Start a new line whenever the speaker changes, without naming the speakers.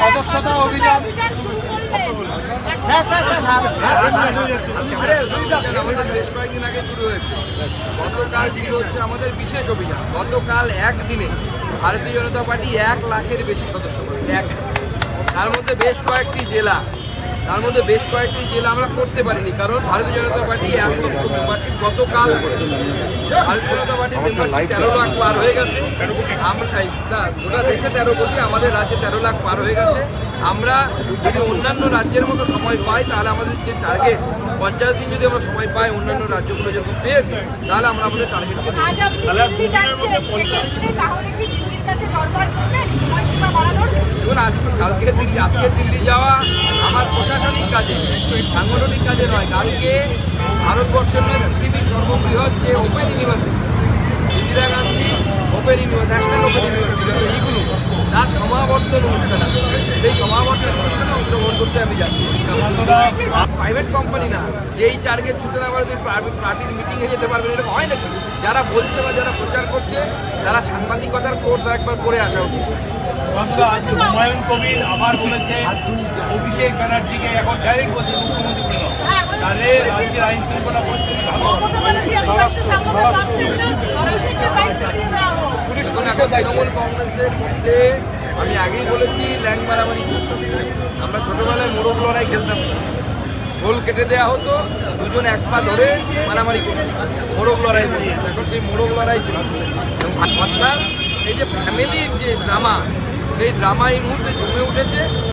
সদস্যতা অভিযান।
আমাদের বেশ কয়েকদিন আগে শুরু হয়েছে। হচ্ছে আমাদের বিশেষ অভিযান। একদিনে ভারতীয় জনতা পার্টি এক লাখের বেশি সদস্য এক তার মধ্যে বেশ কয়েকটি জেলা তার মধ্যে বেশ কয়েকটি জেলা আমরা করতে পারিনি কারণ ভারতীয় জনতা পার্টি এক লক্ষ মেম্বারশিপ গতকাল করেছে ভারতীয় জনতা পার্টির মেম্বারশিপ তেরো লাখ পার হয়ে গেছে। আমরা গোটা দেশে তেরো কোটি আমাদের রাজ্যে তেরো লাখ পার হয়ে গেছে। আমরা যদি অন্যান্য রাজ্যের মতো সময় পাই তাহলে আমাদের যে টার্গেট পঞ্চাশ দিন যদি আমরা সময় পাই অন্যান্য রাজ্যগুলো যেরকম পেয়েছে তাহলে আমরা আমাদের টার্গেটকে
তাহলে
কালকে দিল্লি, আজকে দিল্লি যাওয়া আমার প্রশাসনিক কাজে সাংগঠনিক কাজে নয়, কালকে ভারতবর্ষের পৃথিবীর সর্ববৃহৎ যে open university Indira Gandhi open university national open university ইগুলো করতে আমি যাচ্ছি। প্রাইভেট কোম্পানি না এই টার্গেট ছুটে না পারে পার্টির মিটিংয়ে যেতে পারবেন এরকম হয় নাকি? যারা বলছে বা যারা প্রচার করছে তারা সাংবাদিকতার কোর্স একবার করে আসা উচিত।
হুমায়ুন কবির আবার বলেছে অভিষেক ব্যানার্জিকে এখন ডাইরেক্ট বলছে মুখ্যমন্ত্রী তাহলে রাজ্যের আইন শৃঙ্খলা পরিস্থিতি ভালো
পুলিশ তৃণমূল কংগ্রেসের মধ্যে আমি আগেই বলেছি, ল্যাং মারামারি আমরা ছোটোবেলায় মোরগ লড়াই খেলতাম। গোল কেটে দেওয়া হতো, দুজন এক পা ধরে মারামারি করতো। মোরগ লড়াই। এখন সেই মোরগ লড়াই অর্থাৎ এই যে ফ্যামিলির যে ড্রামা সেই ড্রামা এই মুহূর্তে জমে উঠেছে।